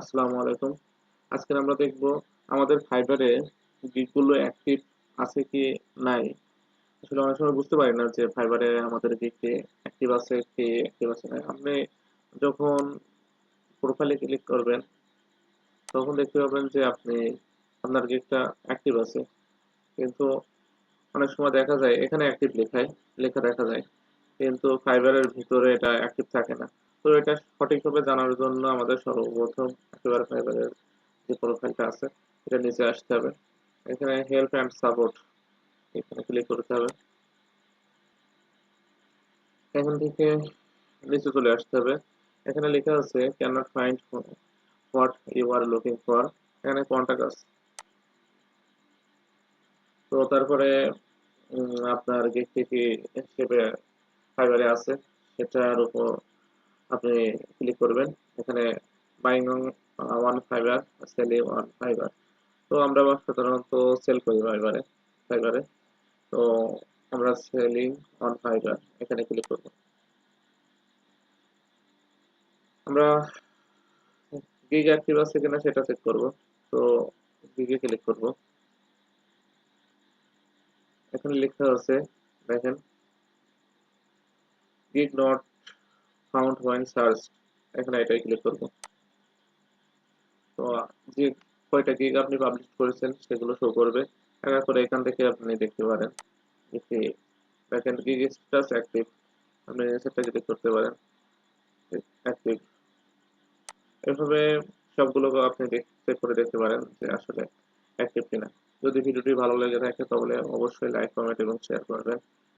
আসসালামু আলাইকুম। আজকে আমরা দেখব আমাদের ফাইবারে গিগগুলো অ্যাক্টিভ আছে কি নাই। আসলে অনেক সময় বুঝতে পারি না যে ফাইবারে আমাদের গিগটি অ্যাক্টিভ আছে কি অ্যাক্টিভ আছে না। আপনি যখন প্রোফাইলে ক্লিক করবেন, তখন দেখতে পাবেন যে আপনি আপনার গিগটা অ্যাক্টিভ আছে। কিন্তু অনেক সময় দেখা যায় এখানে অ্যাক্টিভ লেখায় লেখা দেখা যায়। কিন্তু ফাইবারের ভিতরে এটা অ্যাক্টিভ থাকে না। তো এটা সঠিকভাবে জানার জন্য আমাদের সর্বপ্রথম একেবারে ফাইবারের যে প্রোফাইলটা আছে, এটা নিচে আসতে হবে। এখানে হেল্প অ্যান্ড সাপোর্ট এখানে ক্লিক করতে হবে। এখান থেকে নিচে চলে আসতে হবে। এখানে লেখা আছে can't find what you are looking for এখানে কন্টাক্ট আছে তো তারপরে আপনার গেট কি হিসেবে ফাইবারে আছে, সেটার উপর আপনি ক্লিক করবেন। এখানে buying on Fiverr, selling on Fiverr. তো আমরা সাধারণত সেল করি ফাইবারে ফাইবারে। তো আমরা সেলিং অন ফাইবার এখানে ক্লিক করব। আমরা গিগ অ্যাক্টিভ আছে কিনা সেটা চেক করব। তো গিগে ক্লিক করব। এখানে লেখা আছে দেখেন gig not found when search এখানে এটাই ক্লিক করব। তো যে কয়টা গিগ আপনি পাবলিশ করেছেন সেগুলো শো করবে। এক করে এখান থেকে আপনি দেখতে পারেন। যে দেখেন গিগ স্ট্যাটাস অ্যাক্টিভ আপনি সেটা ক্লিক করতে পারেন। অ্যাক্টিভ এভাবে সবগুলো আপনি চেক করে দেখতে পারেন যে আসলে অ্যাক্টিভ কিনা। যদি ভিডিওটি ভালো লেগে থাকে তাহলে অবশ্যই লাইক, কমেন্ট এবং শেয়ার করবেন।